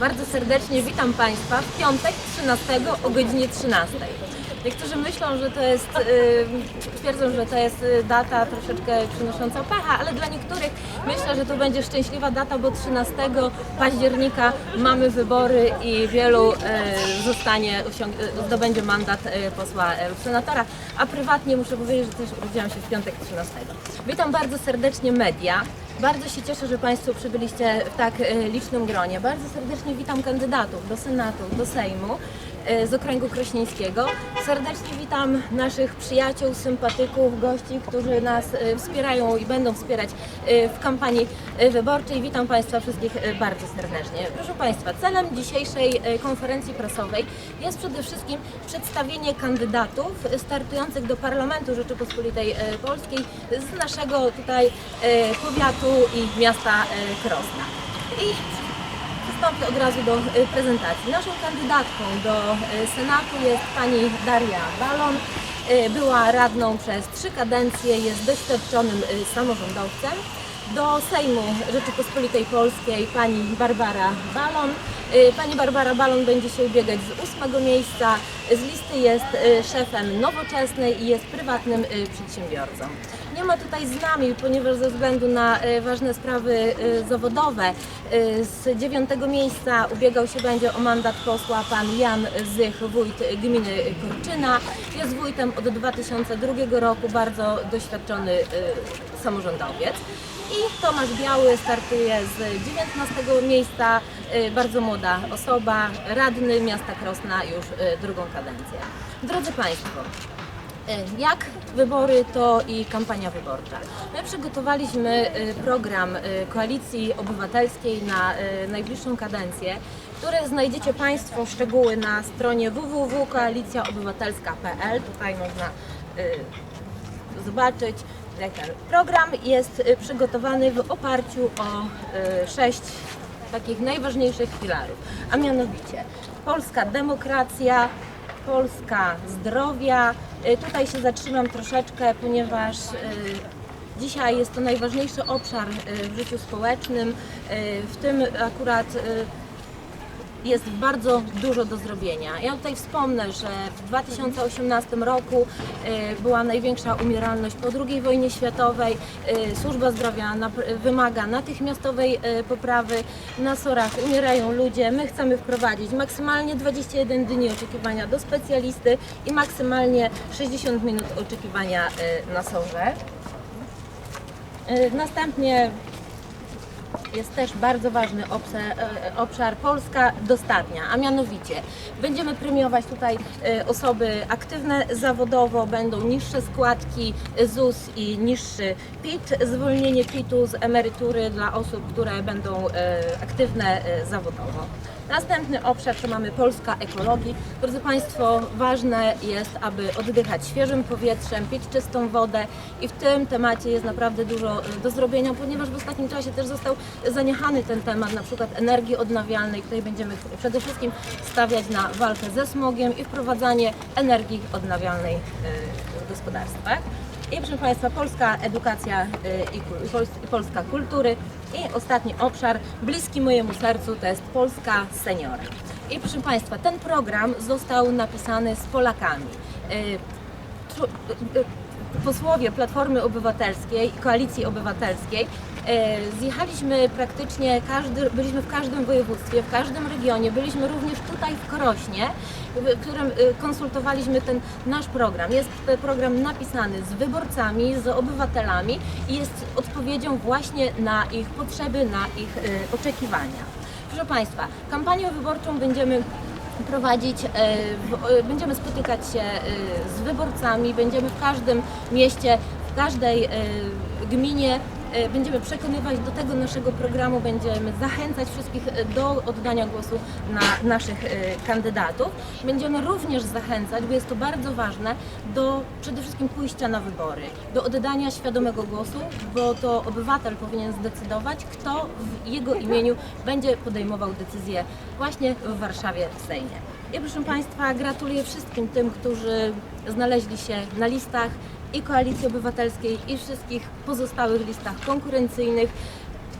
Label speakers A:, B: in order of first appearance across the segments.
A: Bardzo serdecznie witam Państwa w piątek 13 o godzinie 13. Niektórzy myślą, że to jest, yy, twierdzą, że to jest y, data troszeczkę przynosząca pecha, ale dla niektórych myślę, że to będzie szczęśliwa data, bo 13 października mamy wybory i wielu yy, zostanie, zdobędzie mandat posła senatora, a prywatnie muszę powiedzieć, że też urodziłam się w piątek 13. Witam bardzo serdecznie media. Bardzo się cieszę, że Państwo przybyliście w tak e, licznym gronie. Bardzo serdecznie witam kandydatów do Senatu, do Sejmu z okręgu krośnieńskiego. Serdecznie witam naszych przyjaciół, sympatyków, gości, którzy nas e, wspierają i będą wspierać e, w kampanii e, wyborczej. Witam Państwa wszystkich e, bardzo serdecznie. Proszę Państwa, celem dzisiejszej e, konferencji prasowej jest przede wszystkim przedstawienie kandydatów startujących do Parlamentu Rzeczypospolitej e, Polskiej z naszego tutaj e, powiatu i miasta e, Krosna. I przystąpię od razu do e, prezentacji. Naszą kandydatką do e, Senatu jest pani Daria Balon. E, Była radną przez trzy kadencje, jest doświadczonym samorządowcem. Do Sejmu Rzeczypospolitej Polskiej pani Barbara Balon. Y, Pani Barbara Balon będzie się ubiegać z ósmego miejsca. Z listy jest y, szefem nowoczesnej i jest prywatnym y, przedsiębiorcą. Nie ma tutaj z nami, ponieważ ze względu na y, ważne sprawy y, zawodowe y, z dziewiątego miejsca ubiegał się będzie o mandat posła pan Jan Zych, wójt gminy Korczyna. Jest wójtem od 2002 roku, bardzo doświadczony samorządowiec. I Tomasz Biały startuje z 19 miejsca, bardzo młoda osoba, radny miasta Krosna już drugą kadencję. Drodzy Państwo, jak wybory, to i kampania wyborcza. My przygotowaliśmy y, program y, Koalicji Obywatelskiej na najbliższą kadencję, który znajdziecie Państwo szczegóły na stronie www.koalicjaobywatelska.pl. Tutaj można zobaczyć. Program jest przygotowany w oparciu o sześć takich najważniejszych filarów, a mianowicie polska demokracja, Polska zdrowia. Y, Tutaj się zatrzymam troszeczkę, ponieważ y, dzisiaj jest to najważniejszy obszar y, w życiu społecznym. W tym akurat jest bardzo dużo do zrobienia. Ja tutaj wspomnę, że w 2018 roku y, była największa umieralność po II wojnie światowej. Y, Służba zdrowia wymaga natychmiastowej y, poprawy. Na sorach umierają ludzie. My chcemy wprowadzić maksymalnie 21 dni oczekiwania do specjalisty i maksymalnie 60 minut oczekiwania na sorze. Następnie jest też bardzo ważny obszar, e, obszar Polska dostatnia, a mianowicie będziemy premiować tutaj e, osoby aktywne zawodowo, będą niższe składki ZUS i niższy PIT, zwolnienie PIT-u z emerytury dla osób, które będą e, aktywne zawodowo. Następny obszar to mamy Polska ekologii. Drodzy Państwo, ważne jest, aby oddychać świeżym powietrzem, pić czystą wodę i w tym temacie jest naprawdę dużo e, do zrobienia, ponieważ w ostatnim czasie też został zaniechany ten temat, na przykład energii odnawialnej. Tutaj będziemy przede wszystkim stawiać na walkę ze smogiem i wprowadzanie energii odnawialnej e, w gospodarstwach. I proszę Państwa, polska edukacja y, i polska kultury. I ostatni obszar, bliski mojemu sercu, to jest Polska seniora. I proszę Państwa, ten program został napisany z Polakami. Posłowie Platformy Obywatelskiej, Koalicji Obywatelskiej e, zjechaliśmy praktycznie, każdy, byliśmy w każdym województwie, w każdym regionie, byliśmy również tutaj w Krośnie, w którym e, konsultowaliśmy ten nasz program. Jest program napisany z wyborcami, z obywatelami i jest odpowiedzią właśnie na ich potrzeby, na ich e, oczekiwania. Proszę Państwa, kampanię wyborczą będziemy prowadzić, e, e, będziemy spotykać się e, z wyborcami, będziemy w każdym mieście, w każdej gminie będziemy przekonywać do tego naszego programu, będziemy zachęcać wszystkich e, do oddania głosu na naszych e, kandydatów. Będziemy również zachęcać, bo jest to bardzo ważne, do przede wszystkim pójścia na wybory, do oddania świadomego głosu, bo to obywatel powinien zdecydować, kto w jego imieniu będzie podejmował decyzje właśnie w Warszawie w Sejmie. I proszę Państwa, gratuluję wszystkim tym, którzy znaleźli się na listach i Koalicji Obywatelskiej i wszystkich pozostałych listach konkurencyjnych.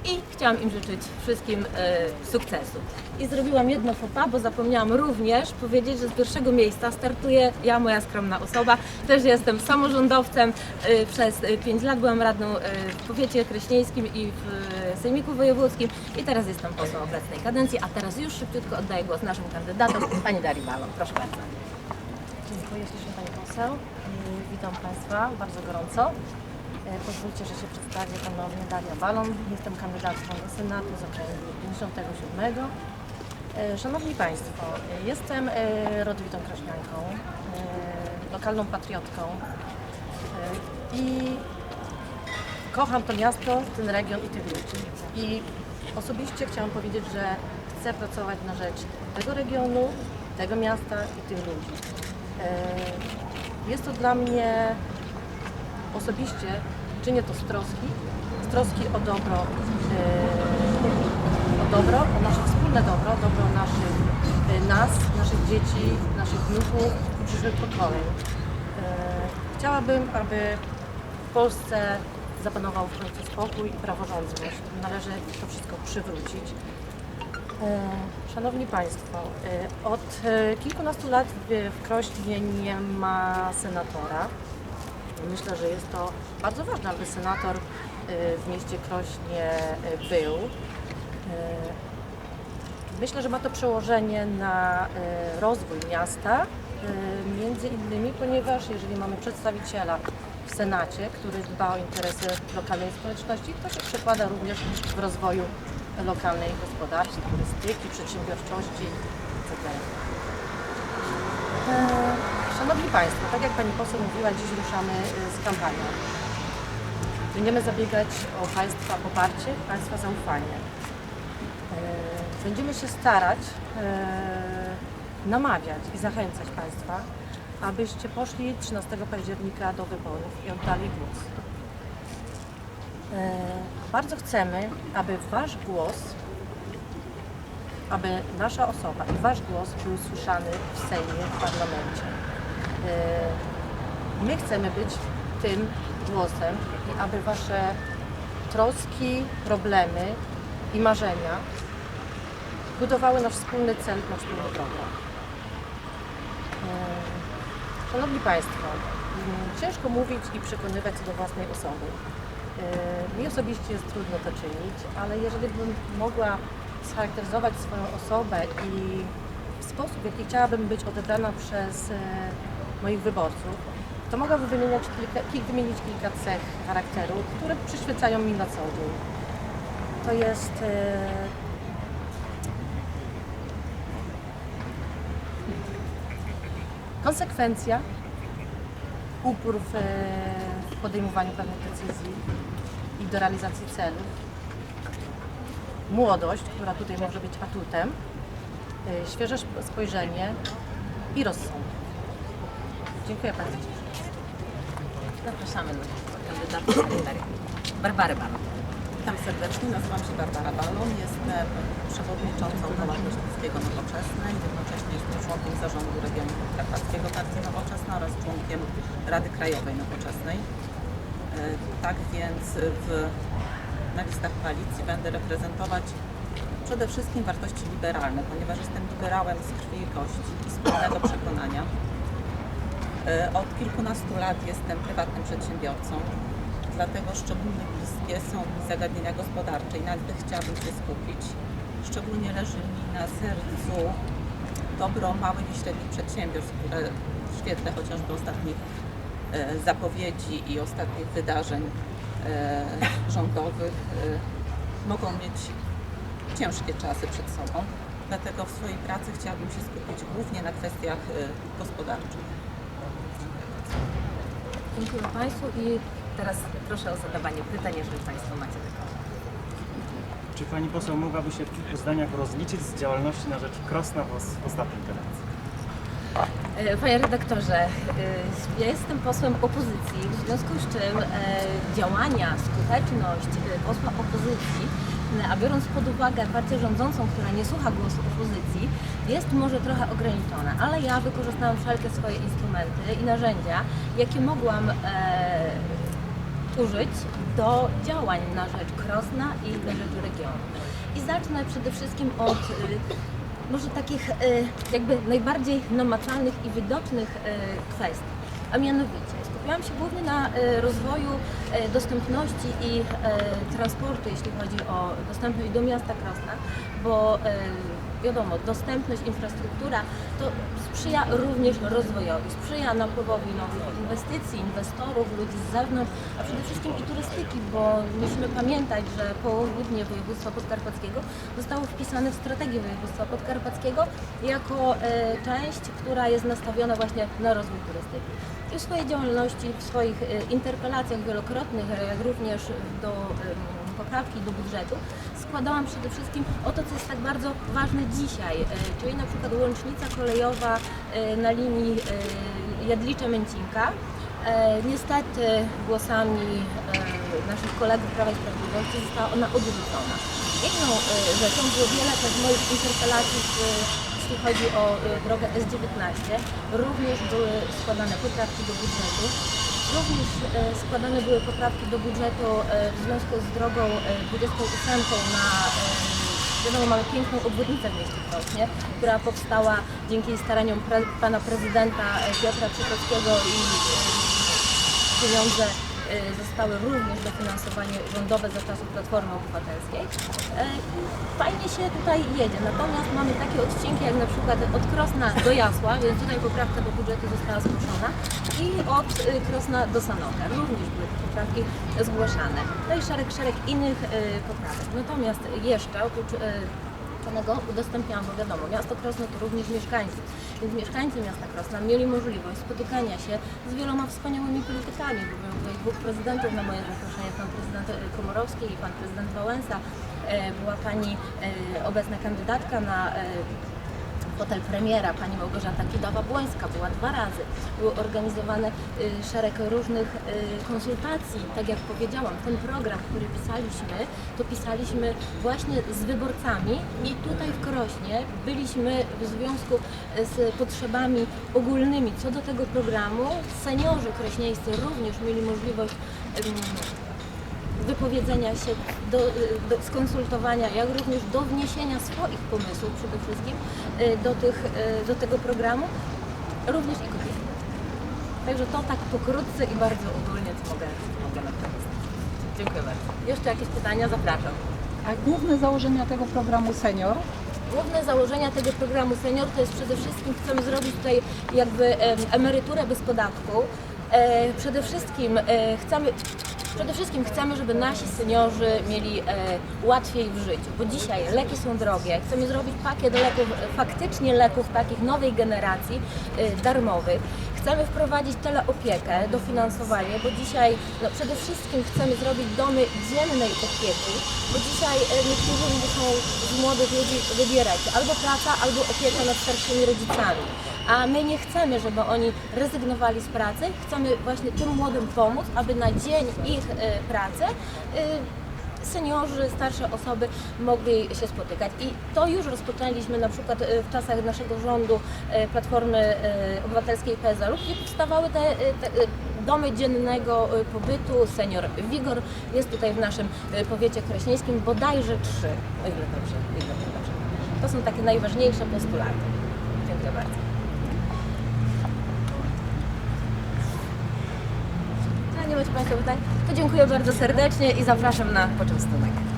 A: I chciałam im życzyć wszystkim e, sukcesu. I zrobiłam jedno pas, bo zapomniałam również powiedzieć, że z pierwszego miejsca startuję ja, moja skromna osoba. Też jestem samorządowcem. E, przez 5 lat byłam radną e, w powiecie kreśnieńskim i w e, Sejmiku Wojewódzkim i teraz jestem posłem obecnej kadencji, a teraz już szybciutko oddaję głos naszym kandydatom, pani Darii Balon. Proszę bardzo.
B: Dziękuję ślicznie Pani Poseł. Witam Państwa bardzo gorąco. E, Pozwólcie, że się przedstawię ponownie. Daria Balon. Jestem kandydatką do Senatu z okręgu 57. E, Szanowni Państwo, jestem e, rodowitą kraśnianką, lokalną patriotką i kocham to miasto, ten region i tych ludzi. I osobiście chciałam powiedzieć, że chcę pracować na rzecz tego regionu, tego miasta i tych ludzi. Jest to dla mnie osobiście, czynię to z troski, z troski o dobro, e, o dobro, o nasze wspólne dobro, dobro naszych, e, nas, naszych dzieci, naszych wnuków i przyszłych pokoleń. E, Chciałabym, aby w Polsce zapanował w końcu spokój i praworządność. Należy to wszystko przywrócić. Szanowni Państwo, od kilkunastu lat w Krośnie nie ma senatora. Myślę, że jest to bardzo ważne, aby senator e, w mieście Krośnie e, był. E, Myślę, że ma to przełożenie na rozwój miasta, między innymi, ponieważ jeżeli mamy przedstawiciela w Senacie, który dba o interesy lokalnej społeczności, to się przekłada również w rozwoju lokalnej gospodarki, turystyki, przedsiębiorczości itd. Szanowni Państwo, tak jak Pani poseł mówiła, dziś ruszamy e, z kampanią. Będziemy zabiegać o Państwa poparcie, Państwa zaufanie. E, Będziemy się starać e, namawiać i zachęcać Państwa, abyście poszli 13 października do wyborów i oddali głos. Bardzo chcemy, aby Wasz głos, aby nasza osoba i Wasz głos był słyszany w Sejmie, w parlamencie. E, My chcemy być tym głosem aby Wasze troski, problemy i marzenia budowały nasz wspólny cel, nasz wspólny program. E, Szanowni Państwo, mm, ciężko mówić i przekonywać co do własnej osoby. Mi osobiście jest trudno to czynić, ale jeżeli bym mogła scharakteryzować swoją osobę i sposób, w jaki chciałabym być odebrana przez moich wyborców, to mogłabym wymieniać kilka, ki- wymienić kilka cech charakteru, które przyświecają mi na co dzień. To jest e, konsekwencja, upór w, e, w podejmowaniu pewnych decyzji i do realizacji celów, młodość, która tutaj może być atutem, e, świeże sp- spojrzenie i rozsądek. Dziękuję bardzo.
A: Zapraszamy na kandydatów. Barbary Balon.
C: Witam serdecznie, nazywam się Barbara Balon, jestem przewodniczącą Koła Myśliwskiego Nowoczesnej, jednocześnie jestem członkiem zarządu regionu podkarpackiego Partii Nowoczesna oraz członkiem Rady Krajowej Nowoczesnej. E, Tak więc w, na listach koalicji będę reprezentować przede wszystkim wartości liberalne, ponieważ jestem liberałem z krwi i kości i z pełnego przekonania. E, Od kilkunastu lat jestem prywatnym przedsiębiorcą, dlatego szczególnie bliskie są mi zagadnienia gospodarcze i na tych chciałabym się skupić. Szczególnie leży mi na sercu dobro małych i średnich przedsiębiorstw, które w świetle chociażby ostatnich e, zapowiedzi i ostatnich wydarzeń e, rządowych mogą mieć ciężkie czasy przed sobą. Dlatego w swojej pracy chciałabym się skupić głównie na kwestiach gospodarczych.
A: Dziękuję Państwu i teraz proszę o zadawanie pytań, jeżeli Państwo macie.
D: Czy pani poseł mogłaby się w kilku zdaniach rozliczyć z działalności na rzecz Krosna w os- w ostatniej kadencji?
A: E, Panie redaktorze, e, ja jestem posłem opozycji, w związku z czym e, działania, skuteczność posła opozycji, a biorąc pod uwagę partię rządzącą, która nie słucha głosu opozycji, jest może trochę ograniczona, ale ja wykorzystałam wszelkie swoje instrumenty i narzędzia, jakie mogłam e, użyć do działań na rzecz Krosna i na rzecz regionu. I zacznę przede wszystkim od y, może takich y, jakby najbardziej namacalnych i widocznych y, kwestii, a mianowicie skupiłam się głównie na y, rozwoju y, dostępności i y, transportu, jeśli chodzi o dostępność do miasta Krosna, bo wiadomo, dostępność, infrastruktura to sprzyja również rozwojowi, sprzyja napływowi nowych inwestycji, inwestorów, ludzi z zewnątrz, a przede wszystkim i turystyki, bo musimy pamiętać, że południe województwa podkarpackiego zostało wpisane w strategię województwa podkarpackiego jako e, część, która jest nastawiona właśnie na rozwój turystyki. I w swojej działalności, w swoich e, interpelacjach wielokrotnych, e, również do poprawki do budżetu, składałam przede wszystkim o to, co jest tak bardzo ważne dzisiaj, e, czyli na przykład łącznica kolejowa e, na linii e, Jadlicze-Męcinka. Niestety głosami naszych kolegów Prawa i Sprawiedliwości została ona odrzucona. Inną rzeczą było wiele też moich interpelacji, jeśli chodzi o drogę S19. Również były składane poprawki do budżetu. Również e, składane były poprawki do budżetu e, w związku z drogą e, 28 na e, Wiadomo, mamy piękną obwodnicę w mieście Krośnie, która powstała dzięki staraniom pre, pana prezydenta Piotra Przykockiego i pieniądze zostały również dofinansowanie rządowe za czasów Platformy Obywatelskiej. E, Fajnie się tutaj jedzie, natomiast mamy takie odcinki jak na przykład od Krosna do Jasła, więc tutaj poprawka do budżetu została zgłoszona i od e, Krosna do Sanoka również były poprawki zgłaszane. No i szereg, szereg innych poprawek. Natomiast jeszcze oprócz samego udostępniałam, bo wiadomo, miasto Krosno to również mieszkańcy, więc mieszkańcy miasta Krosna mieli możliwość spotykania się z wieloma wspaniałymi politykami, bo było tutaj dwóch prezydentów na moje zaproszenie, pan prezydent e, Komorowski i pan prezydent Wałęsa, E, była pani e, obecna kandydatka na fotel premiera, pani Małgorzata Kidawa-Błońska była dwa razy. Były organizowane y, szereg różnych y, konsultacji. Tak jak powiedziałam, ten program, który pisaliśmy, to pisaliśmy właśnie z wyborcami i tutaj w Krośnie byliśmy w związku z potrzebami ogólnymi co do tego programu. Seniorzy krośnieńscy również mieli możliwość wypowiedzenia się, do, do skonsultowania, jak również do wniesienia swoich pomysłów przede wszystkim y, do, tych, y, do tego programu, również i kobiety. Także to tak pokrótce i bardzo ogólnie, co mogę, mogę na to Dziękuję bardzo. Jeszcze jakieś pytania? Zapraszam.
E: A główne założenia tego programu Senior
A: Główne założenia tego programu Senior to jest przede wszystkim chcemy zrobić tutaj jakby em, emeryturę bez podatku. E, przede wszystkim e, chcemy Przede wszystkim chcemy, żeby nasi seniorzy mieli e, łatwiej w życiu, bo dzisiaj leki są drogie. Chcemy zrobić pakiet leków, faktycznie leków takich nowej generacji, e, darmowych. Chcemy wprowadzić teleopiekę, dofinansowanie, bo dzisiaj no, przede wszystkim chcemy zrobić domy dziennej opieki, bo dzisiaj e, niektórzy muszą z młodych ludzi wybierać albo praca, albo opieka nad starszymi rodzicami. A my nie chcemy, żeby oni rezygnowali z pracy, chcemy właśnie tym młodym pomóc, aby na dzień ich e, pracy e, seniorzy, starsze osoby mogli się spotykać. I to już rozpoczęliśmy na przykład e, w czasach naszego rządu Platformy Obywatelskiej PSL-u, gdzie powstawały te, te domy dziennego pobytu, senior Wigor jest tutaj w naszym powiecie kraśnieńskim bodajże trzy, o ile dobrze, ile dobrze. To są takie najważniejsze postulaty. Dziękuję bardzo. A nie macie pytań? To dziękuję bardzo serdecznie i zapraszam na poczęstunek.